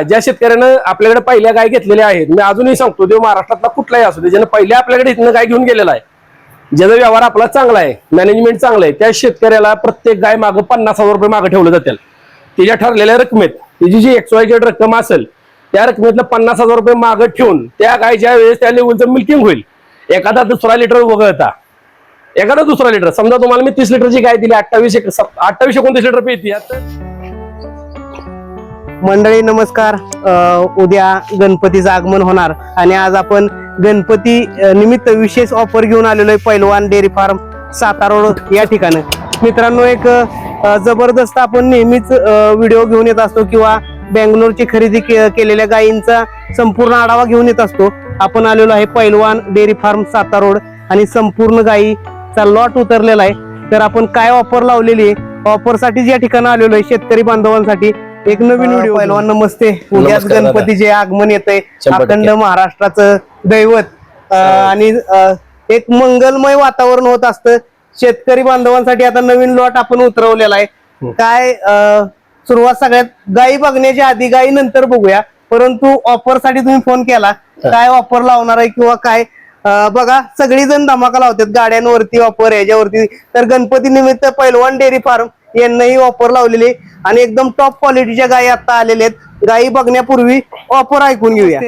ज्या शेतकऱ्यानं आपल्याकडे पहिल्या गाय घेतलेल्या आहेत मी अजूनही सांगतो देव महाराष्ट्रातला कुठलाही असू दे ज्यानं पहिल्या आपल्याकडे इथनं गाय घेऊन गेलेला आहे ज्याचा व्यवहार आपला चांगला आहे मॅनेजमेंट चांगलं आहे त्या शेतकऱ्याला प्रत्येक गाय मागं पन्नास हजार रुपये मागं ठेवलं जातील. तिच्या ठरलेल्या रकमेत तिची जी एक्सवायजेड रक्कम असेल त्या रकमेतलं पन्नास हजार रुपये मागं ठेवून त्या गायच्या वेळेस त्या लेवलचं मिल्किंग होईल एखादा दुसरा लिटर वगळता. एखादा दुसरा लिटर समजा तुम्हाला मी तीस लिटरची गाय दिली अठ्ठावीस एक- अठ्ठावीस एकोणतीस लिटर पेती आता मंडळी नमस्कार. उद्या गणपतीचं आगमन होणार आणि आज आपण गणपती निमित्त विशेष ऑफर घेऊन आलेलो आहे पैलवान डेअरी फार्म सातारा रोड या ठिकाणी. मित्रांनो एक जबरदस्त आपण नेहमीच व्हिडिओ घेऊन येत असतो किंवा बँगलोरची खरेदी के- केलेल्या गायींचा संपूर्ण आढावा घेऊन येत असतो. आपण आलेलो आहे पैलवान डेअरी फार्म सातारा रोड आणि संपूर्ण गायीचा लॉट उतरलेला आहे. तर आपण काय ऑफर लावलेली आहे? ऑफरसाठीच या ठिकाणी आलेलो आहे शेतकरी बांधवांसाठी. एक नवीन व्हिडिओ पहिलवान नमस्ते. उद्याच. गणपतीचे आगमन येत आहे. अखंड महाराष्ट्राचं दैवत आणि एक मंगलमय वातावरण होत असतं. शेतकरी बांधवांसाठी आता नवीन लॉट आपण उतरवलेला आहे. काय अं, सुरुवात सगळ्यात गायी बघण्याच्या आधी गायी नंतर बघूया. परंतु ऑफरसाठी तुम्ही फोन केला. काय ऑफर लावणार आहे किंवा काय? बघा सगळीजण धमाका लावतात. गाड्यांवरती ऑफर याच्यावरती. तर गणपती निमित्त पैलवान डेअरी फार्म यांनाही ऑफर लावलेली. आणि एकदम टॉप क्वालिटीच्या गायी आता आलेल्या आहेत गायी बघण्यापूर्वी ऑफर ऐकून घेऊया.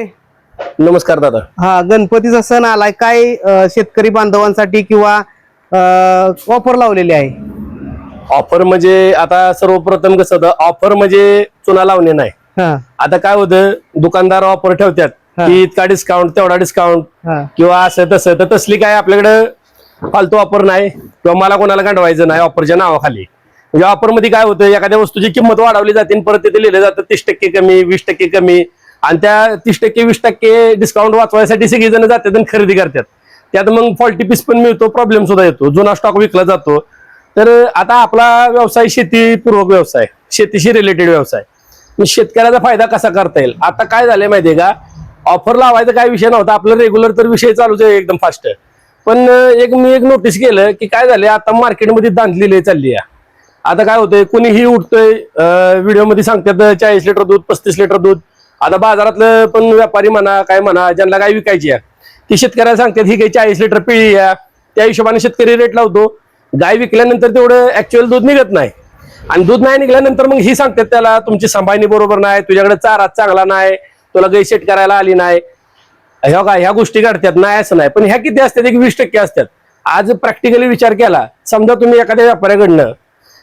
नमस्कार दादा. हा गणपतीचा सण आलाय. काय शेतकरी बांधवांसाठी किंवा ऑफर लावलेली आहे? ऑफर म्हणजे आता सर्वप्रथम कसं होतं ऑफर म्हणजे चुना लावणे नाही. हा. आता काय होतं दुकानदार ऑफर ठेवतात. की इतका डिस्काउंट तेवढा डिस्काउंट किंवा असं तसं तर तसली काय आपल्याकडे फालतू ऑफर नाही किंवा मला कोणाला गांडवायचं नाही ऑफरच्या नावाखाली. म्हणजे ऑफरमध्ये काय होतं एखाद्या वस्तूची किंमत वाढवली जाते आणि परत तिथे लिहिलं जातं तीस टक्के कमी वीस टक्के कमी. आणि त्या तीस टक्के वीस टक्के डिस्काउंट वाचवायसाठी सगळीजण जातात आणि खरेदी करतात. त्यात मग फॉल्टी पीस पण मिळतो प्रॉब्लेम सुद्धा येतो. जुना स्टॉक विकला जातो. तर आता आपला व्यवसाय शेतीपूर्वक व्यवसाय शेतीशी रिलेटेड व्यवसाय. शेतकऱ्याचा फायदा कसा करता येईल? आता काय झालंय माहितीये का? ऑफर लावायचा काय विषय नव्हता. आपलं रेग्युलर तर विषय चालूच आहे एकदम फास्ट पण एक मी एक नोटीस केलं की काय झालंय? आता मार्केटमध्ये दांधलेली चालली आहे. आता काय होतंय कुणीही उठतोय व्हिडिओमध्ये सांगतात चाळीस लिटर दूध पस्तीस लिटर दूध. आता बाजारातलं पण व्यापारी म्हणा काय म्हणा ज्यांना काय विकायची आहे ती शेतकऱ्याला सांगतात ही काही चाळीस लिटर पिळी या त्या हिशोबाने शेतकरी रेट लावतो. गाय विकल्यानंतर तेवढं ऍक्च्युअल दूध निघत नाही. आणि दूध नाही निघाल्यानंतर मग ही सांगतात त्याला तुमची सांभाळणी बरोबर नाही तुझ्याकडे चारा चांगला नाही तुला गाय सेट करायला आली नाही. ह्या काय ह्या गोष्टी घडतात नाही असं नाही. पण ह्या किती असतात? एक वीस टक्के असतात. आज प्रॅक्टिकली विचार केला समजा तुम्ही एखाद्या व्यापाऱ्याकडनं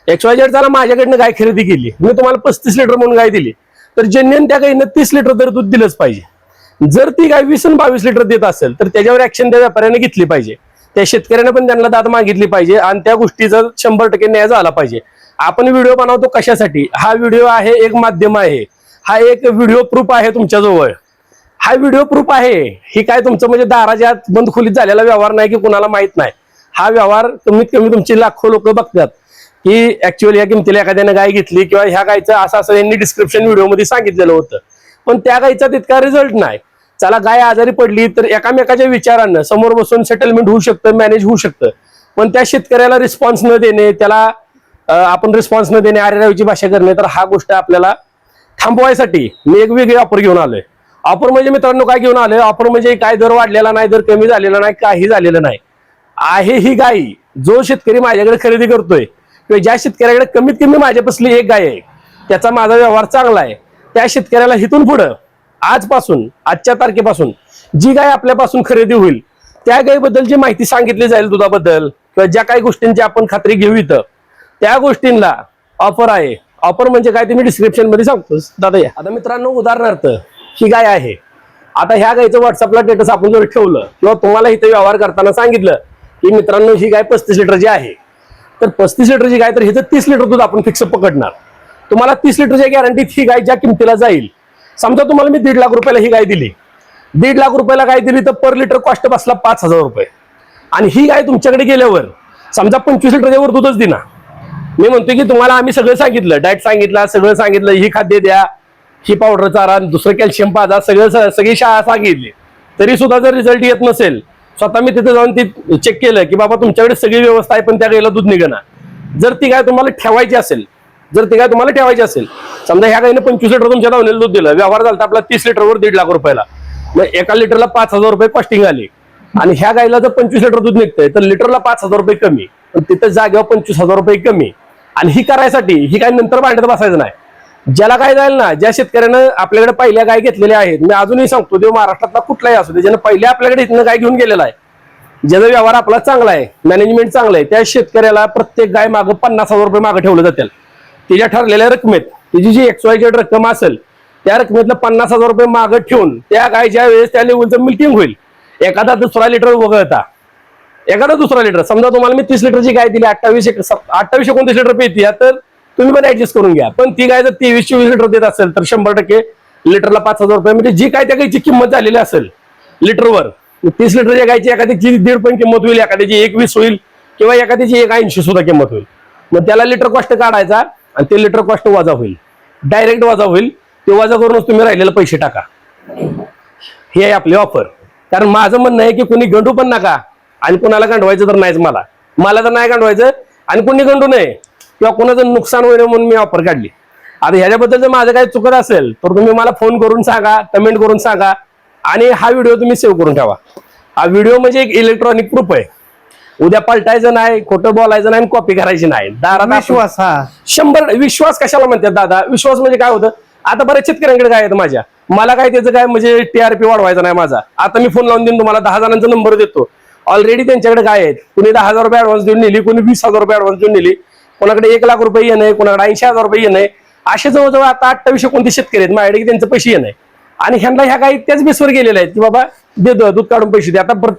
एक्सवायझेड त्याला माझ्याकडनं गाय खरेदी केली. मी तुम्हाला पस्तीस लिटर म्हणून गाय दिली. तर जेन्युन त्या गायीनं तीस लिटर तर दूध दिलंच पाहिजे. जर ती गाय वीस आणि बावीस लिटर देत असेल तर त्याच्यावर ऍक्शन त्या व्यापाऱ्याने घेतली पाहिजे. त्या शेतकऱ्याने पण त्यांना दाद मागितली पाहिजे आणि त्या गोष्टीचा शंभर टक्के न्याय झाला पाहिजे. आपण व्हिडिओ बनवतो कशासाठी? हा व्हिडिओ आहे एक माध्यम आहे. हा एक व्हिडिओ प्रूफ आहे तुमच्याजवळ. हा व्हिडिओ प्रूफ आहे. ही काय तुमचं म्हणजे दाराच्या आत बंद खोलीत झालेला व्यवहार नाही की कुणाला माहीत नाही. हा व्यवहार कमीत कमी तुमची लाखो लोक बघतात. ही ऍक्च्युअली या किमतीला एखाद्याने गाय घेतली किंवा ह्या गायचं असं असं यांनी डिस्क्रिप्शन व्हिडिओमध्ये सांगितलेलं होतं. पण त्या गायचा तितका रिझल्ट नाही. चला गाय आजारी पडली तर एकामेकाच्या विचारानं समोर बसून सेटलमेंट होऊ शकतं मॅनेज होऊ शकतं. पण त्या शेतकऱ्याला रिस्पॉन्स न देणे त्याला आपण रिस्पॉन्स न देणे आरेरावीची भाषा करणे तर हा गोष्ट आपल्याला थांबवायसाठी मी एक वेगळी ऑफर घेऊन आलोय. ऑफर म्हणजे मित्रांनो काय घेऊन आलोय? ऑफर म्हणजे काय दर वाढलेला नाही दर कमी झालेला नाही काही झालेलं नाही. आहे ही गाय जो शेतकरी माझ्याकडे खरेदी करतोय किंवा ज्या शेतकऱ्याकडे कमीत कमी माझ्यापासली एक गाय आहे त्याचा माझा व्यवहार चांगला आहे त्या शेतकऱ्याला हिथून पुढं आजपासून आजच्या तारखेपासून जी गाय आपल्यापासून खरेदी होईल त्या गायीबद्दल जी माहिती सांगितली जाईल दुधाबद्दल किंवा ज्या काही गोष्टींची आपण खात्री घेऊ इथं त्या गोष्टींना ऑफर आहे. ऑफर म्हणजे काय ते मी डिस्क्रिप्शनमध्ये सांगतो. दादा या. आता मित्रांनो उदाहरणार्थ ही गाय आहे. आता ह्या गायचं व्हॉट्सअपला स्टेटस आपण जर ठेवलं किंवा तुम्हाला इथे व्यवहार करताना सांगितलं की मित्रांनो ही गाय पस्तीस लिटरची आहे तर पस्तीस लिटरची गाय तर हिचं तीस लिटर दूध आपण फिक्स पकडणार. तुम्हाला तीस लिटरच्या गॅरंटीत ही गाय ज्या किमतीला जाईल. समजा तुम्हाला मी दीड लाख रुपयाला ही गाय दिली. दीड लाख रुपयाला गाय दिली तर पर लिटर कॉस्ट बसला पाच हजार रुपये. आणि ही गाय तुमच्याकडे गेल्यावर समजा पंचवीस लिटरच्या वर दूधच दिना. मी म्हणतोय की तुम्हाला आम्ही सगळं सांगितलं डाएट सांगितलं सगळं सांगितलं ही खाद्य द्या ही पावडर चारा दुसरं कॅल्शियम पाजा सगळं सगळी शाळा सांगितली. तरी सुद्धा जर रिझल्ट येत नसेल स्वतः मी तिथे जाऊन ती चेक केलं की बाबा तुमच्याकडे सगळी व्यवस्था आहे पण त्या गाईला दूध निघणार. जर ती गाय तुम्हाला ठेवायची असेल जर ती गाय तुम्हाला ठेवायची असेल समजा ह्या गायीने पंचवीस लिटर तुमच्या धावलेलं दूध दिलं व्यवहार झाला आपला तीस लिटरवर दीड लाख रुपयाला. मग एका लिटरला पाच हजार रुपये कॉस्टिंग आली. आणि ह्या गायीला जर पंचवीस लिटर दूध निघतंय तर लिटरला पाच हजार रुपये कमी. पण तिथं जागेवर पंचवीस हजार रुपये कमी. आणि ही करायसाठी ही काय नंतर भांड्यात बसायचं नाही. ज्याला काय जाईल ना ज्या शेतकऱ्यानं आपल्याकडे पहिल्या गाय घेतलेल्या आहेत मी अजूनही सांगतो ते महाराष्ट्रातला कुठलाही असू दे ज्यानं पहिल्या आपल्याकडे इथनं गाय घेऊन गेलेला आहे ज्याचा व्यवहार आपला चांगला आहे मॅनेजमेंट चांगलं आहे त्या शेतकऱ्याला प्रत्येक गाय मागं पन्नास हजार रुपये मागं ठेवलं जातील तिच्या ठरलेल्या रकमेत तिची जी एक्सवायजेड रक्कम असेल त्या रकमेतलं पन्नास हजार रुपये मागं ठेवून त्या गायच्या वेळेस त्या लेवलचं मिल्किंग होईल एखादा दुसरा लिटर वगळता एखादा दुसरा लिटर समजा तुम्हाला मी तीस लिटरची गाय दिली अठ्ठावीस एक- सप- अठ्ठावीस एकोणतीस लिटर पेती तर तुम्ही पण ऍडजस्ट करून घ्या. पण ती गाय जर तेवीस चोवीस लिटर देत असेल तर शंभर टक्के लिटरला पाच हजार रुपये. म्हणजे जी काय त्या गायची किंमत झालेली असेल लिटरवर तीस लिटरच्या गायची एखाद्याची दीड पण किंमत होईल एखाद्याची एक वीस होईल किंवा एखाद्याची एक ऐंशी सुद्धा किंमत होईल. मग त्याला लिटर कॉस्ट काढायचा आणि ते लिटर कॉस्ट वजा होईल. डायरेक्ट वजा होईल. ते वजा करूनच तुम्ही राहिलेले पैसे टाका. हे आहे आपली ऑफर कारण माझं म्हणणं आहे की कुणी गंडू पण नका आणि कुणाला गंडवायचं तर नाहीच मला. मला तर नाही गंडवायचं आणि कुणी गंडू नये. किंवा कुणाचं नुकसान होईल म्हणून मी ऑफर काढली. आता ह्याच्याबद्दल जर माझं काही चुकत असेल तर तुम्ही मला फोन करून सांगा कमेंट करून सांगा आणि हा व्हिडिओ तुम्ही सेव्ह करून ठेवा. हा व्हिडिओ म्हणजे एक इलेक्ट्रॉनिक प्रूफ आहे. उद्या पलटायचं नाही खोटं बोलायचं नाही कॉपी करायची नाही. दारात आपण- विश्वास हा. शंभर विश्वास कशाला म्हणतात दादा? विश्वास म्हणजे काय होतं? आता बऱ्याच शेतकऱ्यांकडे काय आहेत माझ्या? मला काय त्याचं काय म्हणजे टीआरपी वाढवायचा नाही माझा. आता मी फोन लावून देईन तुम्हाला दहा जणांचा नंबर देतो. ऑलरेडी त्यांच्याकडे काय आहेत? कुणी दहा हजार रुपये ऍडव्हान्स देऊन नेली कुणी वीस हजार रुपये ऍडव्हान्स देऊन नेली. कोणाकडे एक लाख रुपये येणं कोणाकडे ऐंशी हजार रुपये येणं आहे असे जवळजवळ आता अठ्ठावीसशे कोणते शेतकरी आहेत? माझ्याकडे की त्यांचं पैसे येणं आहे. आणि ह्यांना ह्या काही त्याच बेसवर गेलेल्या आहेत की बाबा दे दूध काढून पैसे दे. आता परत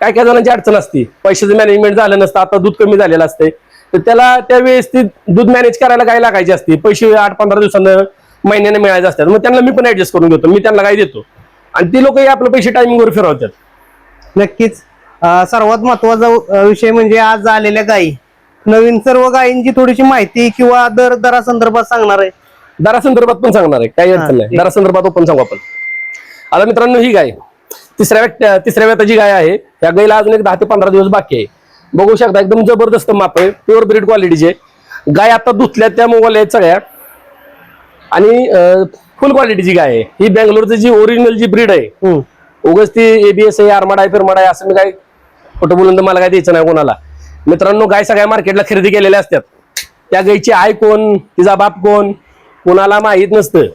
काय काय जणांची अडचण असते. पैशाचं मॅनेजमेंट झालं नसतं आता दूध कमी झालेलं असते तर त्याला त्यावेळेस ती दूध मॅनेज करायला काय लागायचे असते? पैसे आठ पंधरा दिवसानं महिन्याने मिळायचे असतात. मग त्यांना मी पण ऍडजस्ट करून घेतो. मी त्यांना काय देतो? आणि ती लोकही आपले पैसे टायमिंगवर फिरवतात. नक्कीच. सर्वात महत्त्वाचा विषय म्हणजे आज आलेल्या गायी. नवीन सर्व गायींची थोडीशी माहिती किंवा दर दरा संदर्भात सांगणार आहे. दरासंदर्भात पण सांगणार आहे. काही अडचण नाही. दरासंदर्भात पण सांगू आपण. आता मित्रांनो ही गाय. तिसऱ्या तिसऱ्या व्यताची गाय आहे. या गायला अजून एक दहा ते पंधरा दिवस बाकी आहे. बघू शकता एकदम जबरदस्त माप आहे. प्युअर ब्रीड क्वालिटीचे गाय आता धुतल्या त्या मोबाईल आहेत सगळ्या. आणि फुल क्वालिटीची गाय आहे. ही बँगलोरची जी ओरिजिनल जी ब्रीड आहे. उगाच ती एबीएस आहे आरमाड आहे फिरमाड आहे असं मी काय खोटं बोलून तर मला काय द्यायचं नाही कोणाला. मित्रांनो गाय सगळ्या मार्केटला खरेदी केलेल्या असतात. त्या गायची आई कोण तिचा बाप कोण कोणाला माहीत नसतं.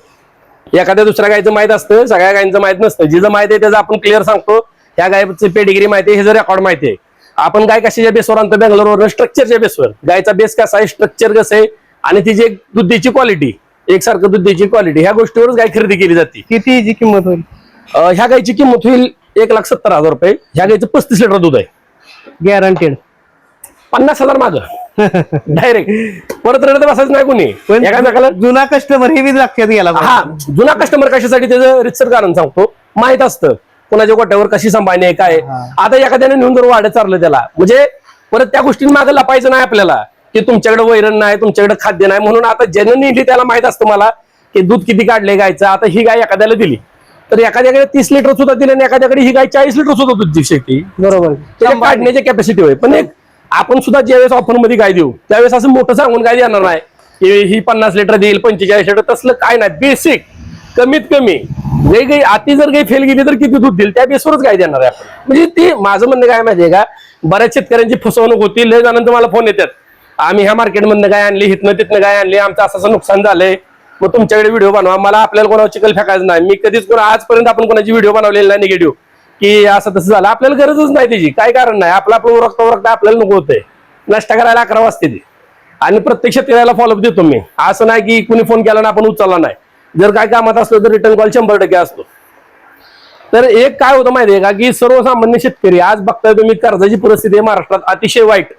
एखाद्या दुसऱ्या गायचं माहीत असतं सगळ्या गायचं माहीत नसतं. जिचं माहिती आहे त्याचं आपण क्लिअर सांगतो. ह्या गायची पेडिग्री माहिती आहे हे जर रेकॉर्ड माहिती आहे. आपण गाय कशाच्या बेसवर आणतो? बँगलोरवर स्ट्रक्चरच्या बेसवर गायचा बेस कसा आहे स्ट्रक्चर कसं आहे आणि तिची एक दुधीची क्वालिटी एकसारखं दुधीची क्वालिटी ह्या गोष्टीवरच गाय खरेदी केली जाते. किती हिची किंमत होईल? ह्या गायची किंमत होईल एक लाख सत्तर हजार रुपये. ह्या गायचं पस्तीस लिटर दूध आहे. गॅरंटेड पन्नास हजार माग. डायरेक्ट परत रडत बसायचं नाही कोणी. एकामेकाला जुना कस्टमर हे लक्षात गेला. हा जुना कस्टमर कशासाठी त्याचं रितसर कारण सांगतो? माहीत असतं. कोणाच्या गोट्यावर कशी सांभाळणे काय. आता एखाद्याने नेऊन जर वाढत चाललं त्याला. म्हणजे परत त्या गोष्टींमागे लपायचं नाही आपल्याला. की तुमच्याकडे वैरण नाही तुमच्याकडे खाद्य नाही. म्हणून आता ज्यानं नेली त्याला माहीत असतं मला की दूध किती काढले गायचं. आता ही गाय एखाद्याला दिली. तर एखाद्याकडे तीस लिटर सुद्धा दिले आणि एखाद्याकडे ही गाय चाळीस लिटर सुद्धा दूध देऊ शकते बरोबर. काढण्याची कॅपॅसिटी होय. पण एक आपण सुद्धा ज्यावेळेस ऑफरमध्ये गाय देऊ त्यावेळेस असं मोठं सांगून काय देणार नाही. की ही पन्नास लिटर देईल पंचेचाळीस लिटर तसलं काय नाही. बेसिक कमीत कमी जे काही आती जर काही फेल गेली तर किती दूध देईल त्या बेसवरच काय देणार आहे आपण. म्हणजे ती माझं म्हणणं काय माहितीये का? बऱ्याच शेतकऱ्यांची फसवणूक होती लय जणांचं मला फोन येतात. आम्ही ह्या मार्केटमधनं काय आणली हिथनं तिथनं काय आणली आमचं असं असं नुकसान झालंय. मग तुमच्याकडे व्हिडिओ बनवा. मला आपल्याला कोणावर चिकल फेकायचं नाही. मी कधीच कोणा आजपर्यंत आपण कोणाची व्हिडिओ बनवलेली नाही निगेटिव्ह की असं तसं झालं. आपल्याला गरजच नाही त्याची. काय कारण नाही. आपलं आपलं ओरखता ओरखता आपल्याला नको होतंय. नष्ट करायला अकरा वाजते ती. आणि प्रत्येक शेतकऱ्याला फॉलोअप देतो मी. असं नाही की कुणी फोन केला ना आपण उचलला नाही. जर काय कामात असलो तर रिटर्न कॉल शंभर टक्के असतो. तर एक काय होतं माहितीये का? की सर्वसामान्य शेतकरी आज बघताय तुम्ही कर्जाची परिस्थिती आहे महाराष्ट्रात अतिशय वाईट.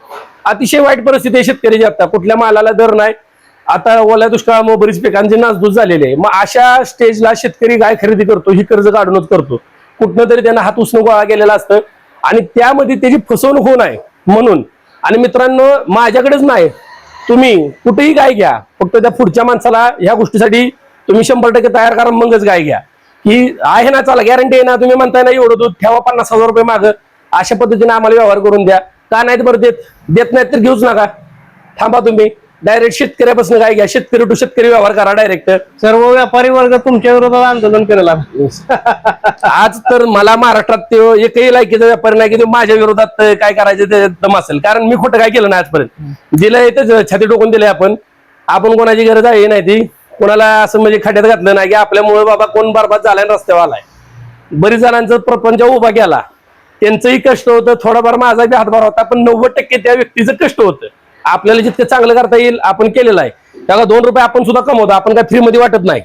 अतिशय वाईट परिस्थिती आहे शेतकऱ्याची आता कुठल्या मालाला दर नाही. आता ओल्या दुष्काळामुळे बरीच पिकांची नासधूस झालेली आहे. मग अशा स्टेजला शेतकरी गाय खरेदी करतो ही कर्ज काढूनच करतो. कुठनं तरी त्यांना हात उचलून गोळा केलेला असतं. आणि त्यामध्ये त्याची फसवणूक होऊ नये म्हणून. आणि मित्रांनो माझ्याकडेच नाही. तुम्ही कुठेही गाय घ्या. फक्त त्या पुढच्या माणसाला ह्या गोष्टीसाठी तुम्ही शंभर टक्के तयार करा मगच गाय घ्या. की आहे ना चला गॅरंटी आहे ना तुम्ही म्हणताय ना एवढं दूध ठेवा पन्नास हजार रुपये माग. अशा पद्धतीने आम्हाला व्यवहार करून द्या. का नाहीत बरं देत? देत नाहीत तर घेऊच नका. थांबा तुम्ही. डायरेक्ट शेतकऱ्यापासून काय घ्या? शेतकरी टू शेतकरी व्यवहार करा डायरेक्ट सर्व व्यापारी वर्ग तुमच्या विरोधात आंदोलन केलेला आज तर मला महाराष्ट्रात ते एकही लायकीचा व्यापारी नाही की ते माझ्या विरोधात काय करायचं ते दम असेल. कारण मी खोटं काय केलं नाही आजपर्यंत. दिलंय तेच छाती टोकून दिलंय आपण. आपण कोणाची गरज आहे नाही ती? कोणाला असं म्हणजे खड्यात घातलं नाही की आपल्यामुळे बाबा कोण बरबाद झालाय रस्त्यावर आलाय. बरीच जणांचा प्रपंच उभा केला. त्यांचंही कष्ट होतं. थोडाफार माझा बी हातभार होता पण नव्वद टक्के त्या व्यक्तीचं कष्ट होतं. आपल्याला जितकं चांगलं करता येईल आपण केलेलं आहे. त्याला दोन रुपये आपण सुद्धा कमवतो आपण काय फ्रीमध्ये वाटत नाही.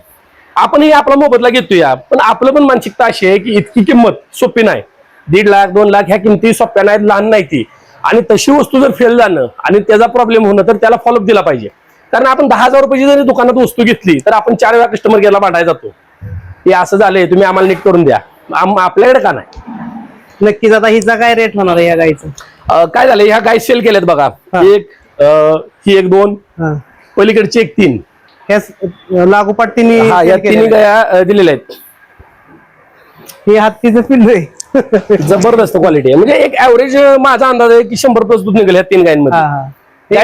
आपणही आपला मोबदला घेतोय पण आपलं पण मानसिकता अशी आहे की इतकी किंमत सोपी नाही. दीड लाख दोन लाख ह्या किमती सोप्या नाहीत लहान नाही ती. आणि तशी वस्तू जर फेल जाणं आणि त्याचा प्रॉब्लेम होणं तर त्याला फॉलोअप दिला पाहिजे. कारण आपण दहा हजार रुपयाची जरी दुकानात वस्तू घेतली तर आपण चार वेळा कस्टमर केअरला भांडायला जातो. हे असं झालंय तुम्ही आम्हाला नीट करून द्या. आपल्याकडे का नाही? नक्कीच आता हिचा काय रेट होणार आहे या गाईचं? अं, काय झालं ह्या गाय सेल केल्यात बघा. एक ही एक दोन. हा. पलीकडची एक तीन. ह्या लागोपाठ तिने हा या तिन्ही. गाया दिलेल्या आहेत. हे हत्तीचं पिल्लू आहे. जबरदस्त क्वालिटी आहे. म्हणजे एक ऍव्हरेज माझा अंदाज आहे की शंभर प्लस दूध निघेल तीन गायींमध्ये.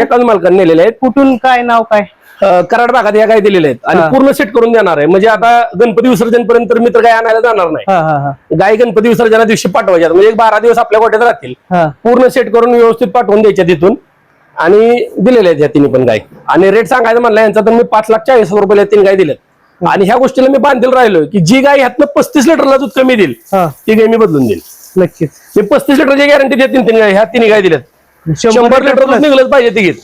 एकाच मालकानं नेलेले आहेत. कुठून काय नाव काय? कराड भागात या गाय दिलेल्या आहेत. आणि. पूर्ण सेट करून देणार आहे. म्हणजे आता गणपती विसर्जन पर्यंत मी तर गाय आणायला जाणार नाही. गाय गणपती विसर्जना दिवशी पाठवायच्या म्हणजे एक बारा दिवस आपल्या गोट्यात राहतील. पूर्ण सेट करून व्यवस्थित पाठवून द्यायच्या तिथून आणि दिलेल्या आहेत या तिन्ही पण गाय आणि रेट सांगायचं म्हणलं यांचा तर मी पाच लाख चाळीस हजार रुपयाला तीन गाय दिल्यात. आणि ह्या गोष्टीला मी बांधील राहिलोय की जी गाय ह्यातनं पस्तीस लिटरला दूध कमी देईल ती गाय मी बदलून देईल. नक्कीच. मी पस्तीस लिटरची गॅरंटी देत तीन तीन गाय ह्या तिन्ही गाय दिल्यात. शंभर लिटर दूध निघलंच पाहिजे तिघीत.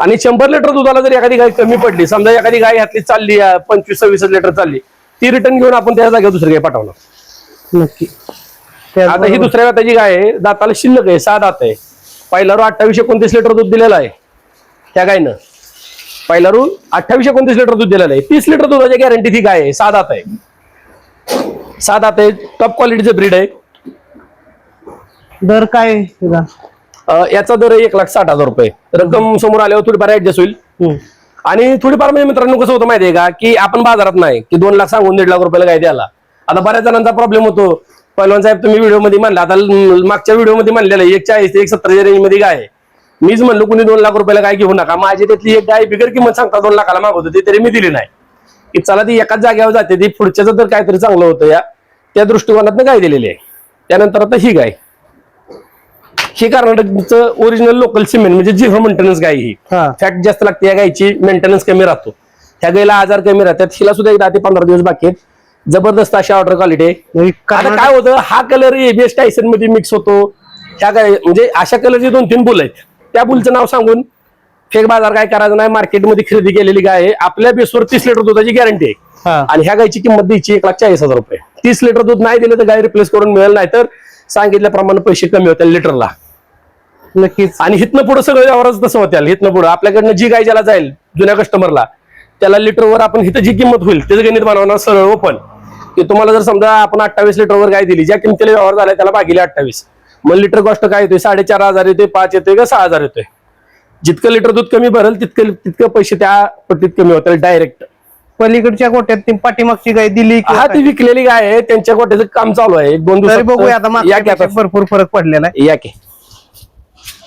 आणि शंभर लिटर दुधाला जर एखादी गाय कमी पडली समजा एखादी गाय ह्यातली चालली पंचवीस सव्वीस लिटर चालली ती रिटर्न घेऊन आपण त्या जागेवर दुसरी गाय पाठवणार. नक्की. आता ही दुसऱ्या दाताची गाय आहे दाताला शिल्लक आहे सहा दात आहे. पहिला रू अठ्ठावीस एकोणतीस लिटर दूध दिलेलं आहे त्या गायनं. पहिला रू अठ्ठावीस एकोणतीस लिटर दूध दिलेलं आहे तीस लिटर दुधाची गॅरंटी ती गाय आहे सहा दात आहे. सहा दात आहे टॉप क्वालिटीचं ब्रीड आहे. दर काय याचा दर एक लाख साठ हजार रुपये. रक्कम समोर आल्यावर थोडीफार ऍडजस्ट होईल. हम्म. आणि थोडीफार म्हणजे मित्रांनो कसं होतं माहितीये का की आपण बाजारात नाही की दोन लाख सांगून दीड लाख रुपयाला काय द्यायला. आता बऱ्याच जणांचा प्रॉब्लेम होतो. पहिलवान साहेब तुम्ही व्हिडिओमध्ये म्हणला आता मागच्या व्हिडिओमध्ये म्हणलेलं आहे, एक चाळीस ते एक सत्तरच्या रेंजमध्ये काय आहे. मीच म्हणलो कुणी दोन लाख रुपयाला काय घेऊ नका. माझी त्यातली एक गाय बिगर किंमत सांगता दोन लाखाला मागवतो ती तरी मी दिली नाही. की चला ती एकाच जागेवर जाते ती पुढच्याच तर काहीतरी चांगलं होतं या. त्या दृष्टिकोनातनं गाय दिलेली आहे. त्यानंतर आता ही गाय. ही कर्नाटकचं ओरिजिनल लोकल सिमेंट म्हणजे झिरो मेंटेनन्स गाय ही. फॅट जास्त लागते या गायची मेंटेनन्स कमी राहतो. ह्या गायला आजार कमी राहतात. हिला सुद्धा एक दहा ते पंधरा दिवस बाकी आहेत. जबरदस्त अशी ऑर्डर क्वालिटी आहे. आता काय होतं हा कलर एबीएस टायसनमध्ये मिक्स होतो. ह्या गाय म्हणजे अशा कलरचे दोन तीन बुल आहेत. त्या बुलचं नाव सांगून फेक बाजार काय करायचं नाही मार्केटमध्ये खरेदी केलेली गाय आहे. आपल्या बेसवर तीस लिटर दुधाची गॅरंटी आहे. आणि ह्या गायची किंमत द्यायची एक लाख चाळीस हजार रुपये. तीस लिटर दूध नाही दिलं तर गाय रिप्लेस करून मिळेल नाही तर सांगितल्याप्रमाणे पैसे कमी होतील लिटरला. नक्कीच. आणि हिथनं पुढे सगळं व्यवहारच तसं होत्याल हिथनं पुढे. आपल्याकडनं जी गाय ज्याला जाईल जुन्या कस्टमरला त्याला लिटरवर आपण हिथं जी किंमत होईल त्याचं गणित बनवणार सरळ ओपन की तुम्हाला जर समजा आपण अठ्ठावीस लिटरवर गाय दिली ज्या किमतीला व्यवहार झाला त्याला भागिले अठ्ठावीस. मग लिटर कॉस्ट काय येतोय? साडेचार हजार येतोय पाच येतोय का सहा हजार येतोय? जितकं लिटर दूध कमी भरेल तितकं तितकं पैसे त्या पट्टीत कमी होतील डायरेक्ट पलीकडच्या गोट्यात ती पाठीमागची गाय दिली हा? ती विकलेली गाय आहे त्यांच्या गोट्याचं काम चालू आहे. एक दोन तरी दिवसात बघूया आता मागच्या भरपूर फरक पडलेला आहे. या की.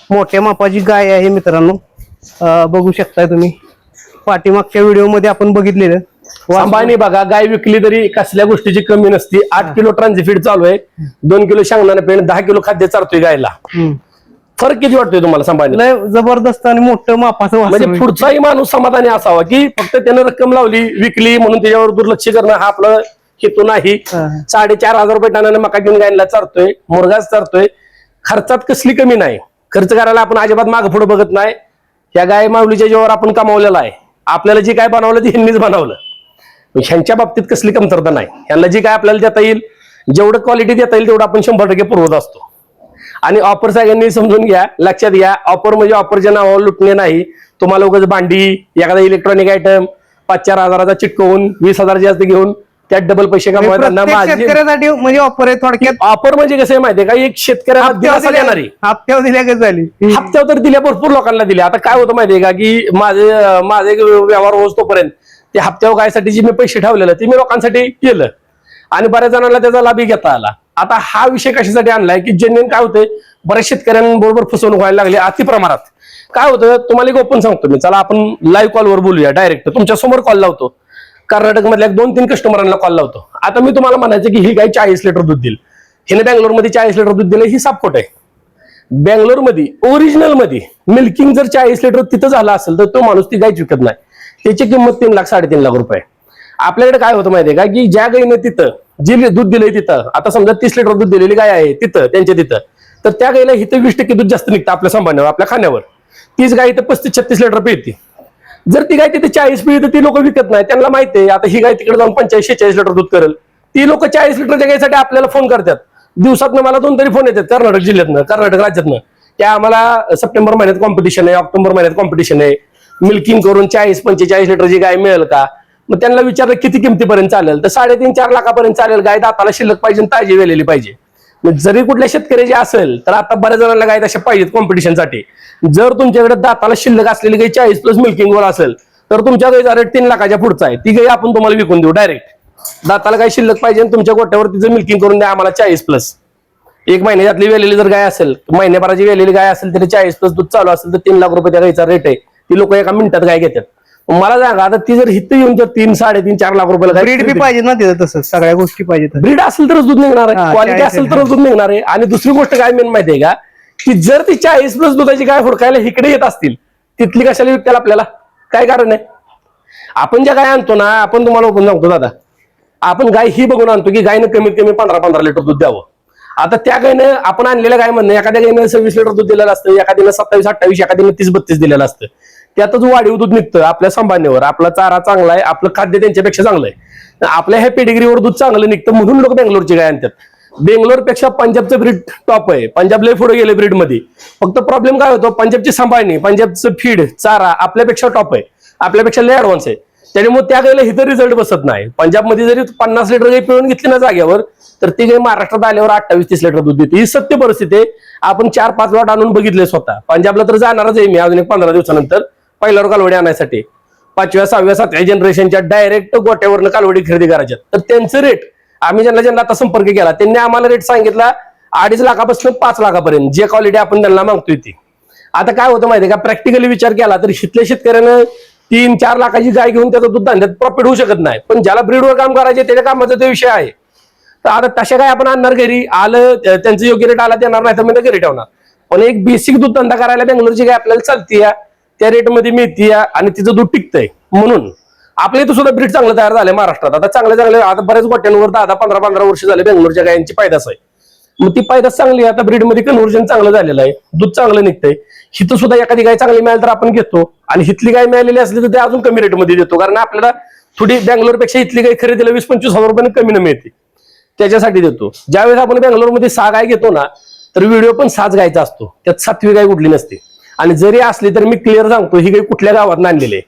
मोठ्या मापाची गाय आहे मित्रांनो. बघू शकताय तुम्ही. पाठीमागच्या व्हिडिओमध्ये आपण बघितलेलं. सांभाळणी बघा गाय विकली तरी कसल्या गोष्टीची कमी नसती. आठ किलो ट्रान्झिफिट चालू आहे. दोन किलो शेंगदाणा पेंड दहा किलो खाद्य चारतोय गायला. फरक किती वाटतोय तुम्हाला सांभाळणी लय जबरदस्त आणि मोठं मापाचं म्हणजे. पुढचाही माणूस समाधानी असावा की फक्त त्यानं रक्कम लावली विकली म्हणून त्याच्यावर दुर्लक्ष करणं हा आपलं हेतू नाही. साडेचार हजार रुपये टनाने मका घेऊन गायला चारतोय मुरगाच चारतोय. खर्चात कसली कमी नाही. खर्च करायला आपण अजिबात माग पुढे बघत नाही. या गाय माऊलीच्या जेव्हा आपण कमावलेला आहे. आपल्याला जे काय बनवलं ते ह्यांनीच बनवलं. ह्यांच्या बाबतीत कसली कमतरता नाही. ह्यांना जी काय आपल्याला देता येईल जेवढं क्वालिटी देता येईल तेवढं आपण शंभर टक्के पुरवत असतो. आणि ऑफर सगळ्यांनी समजून घ्या लक्षात घ्या. ऑफर म्हणजे ऑफरच्या नावावर लुटणे नाही. तुम्हाला उगाच भांडी एखादा इलेक्ट्रॉनिक आयटम पाच चार हजाराचा चिटकवून वीस हजार जास्त घेऊन त्यात डबल पैसे प्रत्येक माझी शेतकऱ्यासाठी म्हणजे ऑफर आहे थोडक्यात. ऑफर म्हणजे कसं आहे माहितीये का? एक शेतकऱ्याला दिलासा देणारी. हप्त्यावर दिल्या का झाली? हप्त्यावर तर दिल्या भरपूर लोकांना दिल्या. आता काय होतं माहितीये का की माझे माझे एक व्यवहार होत तोपर्यंत ते हप्त्यावर गायसाठी जे मी पैसे ठेवलेलं ते मी लोकांसाठी केलं. आणि बऱ्याच जणांना त्याचा लाभही घेता आला. आता हा विषय कशासाठी आणलाय की जेन्युन काय होतंय? बऱ्याच शेतकऱ्यांबरोबर फसवणूक व्हायला लागली अति प्रमाणात. काय होतं? तुम्हाला एक ओपन सांगतो मी. चला आपण लाईव्ह कॉलवर बोलूया. डायरेक्ट तुमच्यासमोर कॉल लावतो. कर्नाटक मधल्या दोन तीन कस्टमरांना कॉल लावतो. आता मी तुम्हाला म्हणायचं की ही गाय चाळीस लिटर दूध देईल. हिने बँगलोरमध्ये चाळीस लिटर दूध दिलं ही सापकोट आहे. बँगलोरमध्ये ओरिजिनलमध्ये मिल्किंग जर चाळीस लिटर तिथं झालं असेल तर तो माणूस ती गायच विकत नाही. त्याची किंमत तीन लाख साडेतीन लाख रुपये आपल्याकडे काय होतं माहितीये का की ज्या गायीने तिथं जी दूध दिलंय तिथं आता समजा तीस लिटर दूध दिलेली गाय आहे तिथं त्यांच्या तिथं तर त्या गायीला इथं वीस टक्के दूध जास्त निघतं आपल्या सांभाळण्यावर आपल्या खाण्यावर. तीच गाय इथं पस्तीस छत्तीस लिटर पिळते जर ती गाय तिथे चाळीस पिळी तर ती लोक विकत नाही. त्यांना माहिती आहे. आता ही गाय तिकडे जाऊन पंचाळीस शेचाळीस लिटर दूध करेल. ती लोक चाळीस लिटरच्या गायसाठी आपल्याला फोन करतात दिवसातनं मला दोन तरी फोन येतात. कर्नाटक जिल्ह्यातनं कर्नाटक राज्यातनं. त्या आम्हाला सप्टेंबर महिन्यात कॉम्पिटिशन आहे ऑक्टोबर महिन्यात कॉम्पिटिशन आहे. मिल्किंग करून चाळीस पंचेचाळीस लिटरची गाय मिळेल का? मग त्यांना विचारलं किती किमतीपर्यंत चालेल? तर साडेतीन चार लाखापर्यंत चालेल. गाय दाताला शिल्लक पाहिजे आणि ताजी वेलेली पाहिजे. जरी कुठल्या शेतकऱ्याची असेल तर आता बऱ्याच जणांना गाय तशा पाहिजेत कॉम्पिटिशनसाठी जर तुमच्याकडे दाताला शिल्लक असलेली गाय चाळीस प्लस मिल्किंगवर असेल तर तुमच्या गायचा रेट तीन लाखाच्या पुढचा आहे. ती गाय आपण तुम्हाला विकून देऊ डायरेक्ट दाताला काय शिल्लक पाहिजे तुमच्या गोट्यावर तिचं मिल्किंग करून द्या आम्हाला चाळीस प्लस एक महिन्यातली वेलेली जर गाय असेल महिन्याभराची वेलेली गाय असेल तरी चाळीस प्लस दूध चालू असेल तर तीन लाख रुपये त्या गायचा रेट आहे. ती लोक एका मिनिटात गाय घेतात. मला सांगा आता ती जर हिथं येऊन जर तीन साडेतीन चार लाख रुपयाला ब्रीड बी पाहिजे ना तिथं तसं सगळ्या गोष्टी पाहिजेत ब्रीड असेल तरच दूध निघणार आहे. हा, क्वालिटी चाळीस असेल तरच दूध निघणार आहे. आणि दुसरी गोष्ट काय मेन माहिती आहे का? की जर ती चाळीस प्लस दुधाची गाय हुडकायला इकडे येत असतील तिथली कशाला विकताल आपल्याला? काय कारण आहे? आपण ज्या गाय आणतो ना आपण तुम्हाला ओपन सांगतो दादा. आपण गाय ही बघून आणतो की गायनं कमीत कमी पंधरा पंधरा लिटर दूध द्यावं. आता त्या गायनं आपण आणलेल्या गाय म्हणणं एखाद्या गायनं सव्वीस लिटर दूध दिलेलं असतं एखाद्यानं सत्तावीस अठ्ठावीस एखाद्यानं तीस बत्तीस दिलेलं असतं. त्यातच वाढीव दूध निघतं आपल्या संभावनेवर आपला चारा चांगला आहे आपलं खाद्य त्यांच्यापेक्षा चांगलं आहे आपल्या ह्या पेडिग्रीवर दूध चांगलं निघतं म्हणून लोक बेंगलोरची गाय आणतात. बेंगलोरपेक्षा पंजाबचं ब्रीड टॉप आहे. पंजाब लय पुढे गेले ब्रीडमध्ये फक्त प्रॉब्लेम काय होतो? पंजाबची सांभाळणी पंजाबचं फीड चारा आपल्यापेक्षा टॉप आहे. आपल्यापेक्षा लय ऍडव्हान्स आहे. त्याच्यामुळे त्या गायला हिथं रिझल्ट बसत नाही. पंजाबमध्ये जरी पन्नास लिटर गाई पिळून घेतली ना जाग्यावर तर ती गाय महाराष्ट्रात आल्यावर अठ्ठावीस तीस लिटर दूध देते. ही सत्य परिस्थिती आहे. आपण चार पाच वाट आणून बघितले स्वतः. पंजाबला तर जाणारच आहे. मी अजून एक पंधरा दिवसानंतर पहिल्यावर कालवडी आणायसाठी. पाचव्या सहाव्या सातव्या जनरेशनच्या डायरेक्ट गोट्यावरनं कालवडी खरेदी करायच्या. तर त्यांचं रेट आम्ही ज्यांना ज्यांना आता संपर्क केला त्यांनी आम्हाला रेट सांगितला अडीच लाखापासून पाच लाखापर्यंत जे क्वालिटी आपण त्यांना मागतोय ती. आता काय होतं माहितीये का? प्रॅक्टिकली विचार केला तर शिथल्या शेतकऱ्यानं तीन चार लाखाची गाय घेऊन त्याचं दूध धंद्यात प्रॉफिट होऊ शकत नाही. पण ज्याला ब्रीडवर काम करायचे त्याच्या कामाचा तो विषय आहे. तर आता तशा काय आपण आणणार घरी आलं त्यांचं योग्य रेट आला देणार नाही तर मी घरी ठेवणार. पण एक बेसिक दूध धंदा करायला बेंगलोरची गाय आपल्याला चालती त्या रेटमध्ये मिळती आणि तिचं दूध टिकतंय. म्हणून आपल्या इथं सुद्धा ब्रीड चांगलं तयार झालंय महाराष्ट्रात. आता चांगल्या चांगले आता बऱ्याच गोट्यांवर दहा दहा पंधरा पंधरा वर्ष झाले बेंगलोरच्या गायांची पायदास आहे. मग ती पायदास चांगली आहे. आता ब्रीडमध्ये कन्व्हर्जन चांगलं झालेलं आहे. दूध चांगलं निघतंय. हिथं सुद्धा एखादी गाय चांगली मिळाली तर आपण घेतो. आणि हिथली गाय मिळालेली असली तर ते अजून कमी रेटमध्ये देतो. कारण आपल्याला थोडी बँगलोरपेक्षा इथली गाय खरेदीला वीस पंचवीस हजार रुपयाने कमी न मिळते. त्याच्यासाठी देतो. ज्यावेळेस आपण बँगलोरमध्ये सहा गाय घेतो ना तर व्हिडिओ पण साच गायचा असतो. त्यात सातवी गाय उडली नसते. आणि जरी असली तरी मी क्लिअर सांगतो ही गाय कुठल्या गावात आणलेली आहे.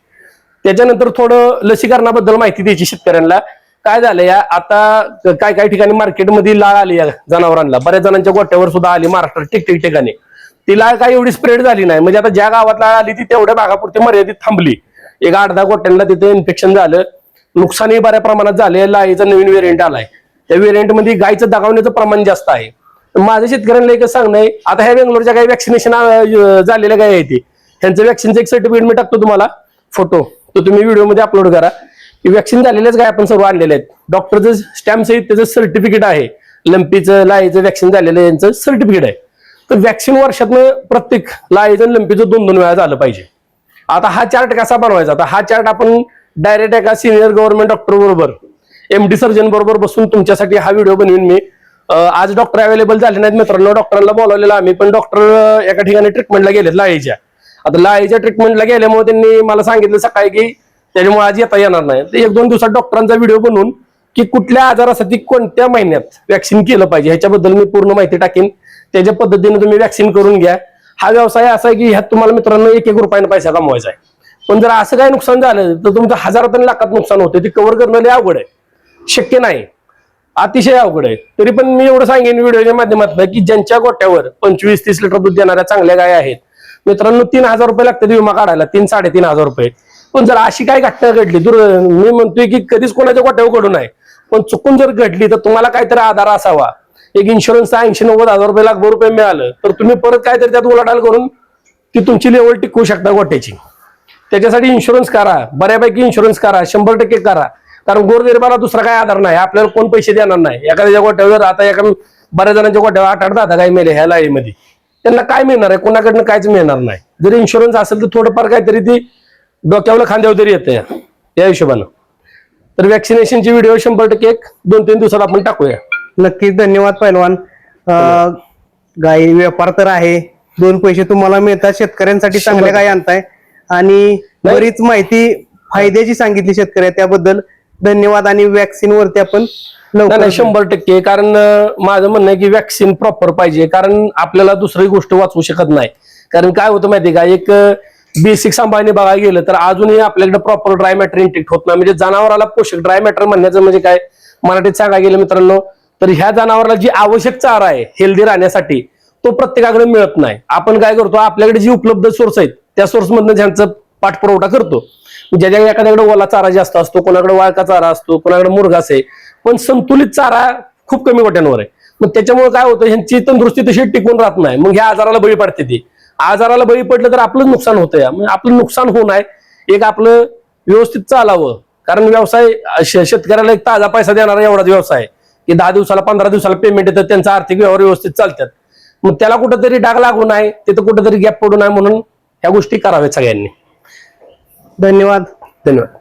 त्याच्यानंतर थोडं लसीकरणाबद्दल माहिती द्यायची शेतकऱ्यांना. काय झालं या आता काय काय ठिकाणी मार्केटमध्ये लाळ आली या जनावरांना. बऱ्याच जणांच्या गोट्यावर सुद्धा आली महाराष्ट्रात ठिकठिक ठिकाणी. ती लाळ काय एवढी स्प्रेड झाली नाही. म्हणजे आता ज्या गावात लाळ आली ती तेवढ्या भागापुरती मर्यादित थांबली. एक आठ दहा गोट्यांना तिथे इन्फेक्शन झालं. नुकसानही बऱ्या प्रमाणात झाले लाळीचा नवीन व्हेरियंट आलाय. त्या व्हेरियंटमध्ये गायचं दगावण्याचं प्रमाण जास्त आहे. माझं शेतकऱ्यांना एकच सांगणं आहे आता ह्या बेंगलोरच्या काही वॅक्सिनेशन झालेल्या गाय आहे ती. त्यांचं वॅक्सिनचं एक सर्टिफिकेट मी टाकतो तुम्हाला फोटो तो तुम्ही व्हिडिओमध्ये अपलोड करा. की वॅक्सिन झालेल्याच गाय आपण सर्व आणलेले आहेत. डॉक्टरचं स्टॅम्प सहित त्याचं सर्टिफिकेट आहे. लंपीचं लाईचं वॅक्सिन झालेलं यांचं सर्टिफिकेट आहे. तर वॅक्सिन वर्षातनं प्रत्येक लाईचं आणि लंपीचं दोन दोन वेळा झालं पाहिजे. आता हा चार्ट कसा बनवायचा? आता हा चार्ट आपण डायरेक्ट एका सिनियर गव्हर्नमेंट डॉक्टर बरोबर एम डी सर्जन बरोबर बसून तुमच्यासाठी हा व्हिडिओ बनवीन मी. आज डॉक्टर अवेलेबल झाले नाहीत मित्रांनो. डॉक्टरांना बोलावलेलं आम्ही पण डॉक्टर एका ठिकाणी ट्रीटमेंटला गेलेत लाळीच्या. आता लाळीच्या ट्रीटमेंटला गेल्यामुळे त्यांनी मला सांगितलं सकाळी की त्याच्यामुळे आज येता येणार नाही. तर एक दोन दिवसात डॉक्टरांचा व्हिडिओ बनवून की कुठल्या आजारासाठी कोणत्या महिन्यात वॅक्सिन केलं पाहिजे ह्याच्याबद्दल मी पूर्ण माहिती टाकेन. त्याच्या पद्धतीने तुम्ही वॅक्सिन करून घ्या. हा व्यवसाय असा आहे की ह्यात तुम्हाला मित्रांनो एक एक रुपयाने पैसा कमवायचा आहे. पण जर असं काय नुकसान झालं तर तुमचं हजारात आणि लाखात नुकसान होते. ते कव्हर करणं लय अवघड आहे. शक्य नाही. अतिशय अवघड आहे. तरी पण मी एवढं सांगेन व्हिडिओच्या माध्यमातून की ज्यांच्या गोट्यावर पंचवीस तीस लिटर दूध देणाऱ्या चांगल्या गाय आहेत. मित्रांनो तीन हजार रुपये लागतात विमा काढायला. तीन साडेतीन हजार रुपये. पण जर अशी काय घटना घडली दुर मी म्हणतोय की कधीच कोणाच्या गोट्यावर घडू नये. पण चुकून जर घडली तर तुम्हाला काहीतरी आधार असावा. एक इन्शुरन्सचा ऐंशी नव्वद हजार रुपये लाखभर रुपये मिळालं तर तुम्ही परत काहीतरी त्यात उलाढाल करून ती तुमची लेवल टिकवू शकता गोट्याची. त्याच्यासाठी इन्शुरन्स करा. बऱ्यापैकी इन्शुरन्स करा. शंभर टक्के करा. कारण गोरगरिबाला दुसरा काय आधार नाही. आपल्याला कोण पैसे देणार नाही. एखाद्याच्या गोट्यावर आता एका बऱ्याच जणांच्या गोट्यावर आठ आठ दहा काय मेले ह्या लाईमध्ये त्यांना काय मिळणार आहे? कोणाकडनं काहीच मिळणार नाही. जरी इन्शुरन्स असेल तर थोडंफार काहीतरी ती डोक्यावर खांद्यावर तरी येतं या. हिशोबानं. तर वॅक्सिनेशनची व्हिडिओ शंभर टक्के एक दोन तीन दिवसात आपण टाकूया. नक्कीच. धन्यवाद पैलवान. गाई व्यापार तर आहे. दोन पैसे तुम्हाला मिळतात. शेतकऱ्यांसाठी चांगल्या गाय आणताय. आणि बरीच माहिती फायद्याची सांगितली शेतकऱ्या त्याबद्दल धन्यवाद आणि वॅक्सिन वरती आपण नाही लवकर नाही शंभर टक्के. कारण अं, माझं म्हणणं आहे की वॅक्सिन प्रॉपर पाहिजे. कारण आपल्याला दुसरी गोष्ट वाचवू शकत नाही. कारण काय होतं माहिती का? एक बेसिक सांभाळणे बघायला गेलं तर अजूनही आपल्याकडे प्रॉपर ड्राय मॅटर इंटेक्ट होत नाही. म्हणजे जनावराला पोषक ड्राय मॅटर म्हणण्याचं म्हणजे काय? मराठीत सांगायला गेलं मित्रांनो तर ह्या जनावराला जी आवश्यक चारा आहे हेल्दी राहण्यासाठी तो प्रत्येकाकडे मिळत नाही. आपण काय करतो? आपल्याकडे जी उपलब्ध सोर्स आहेत त्या सोर्स मधनं ज्यांचं पाठपुरवठा करतो ज्याच्या एखाद्याकडे ओला चारा जास्त असतो कोणाकडे वाळका चारा असतो कोणाकडे मुरघास आहे पण संतुलित चारा खूप कमी गोट्यांवर आहे. मग त्याच्यामुळे काय होतं ह्यांची तंदुरुस्ती तशी टिकून राहत नाही. मग ह्या आजाराला बळी पडते ती. आजाराला बळी पडलं तर आपलं नुकसान होतं या आपलं नुकसान होऊ नये. एक आपलं व्यवस्थित चालावं. कारण व्यवसाय श- शेतकऱ्याला एक ताजा पैसा देणारा एवढाच व्यवसाय आहे. की दहा दिवसाला पंधरा दिवसाला पेमेंट येतं त्यांचा आर्थिक व्यवहार व्यवस्थित चालतात. मग त्याला कुठंतरी डाग लागू नये तिथं कुठंतरी गॅप पडू नये म्हणून ह्या गोष्टी कराव्यात सगळ्यांनी. धन्यवाद. धन्यवाद.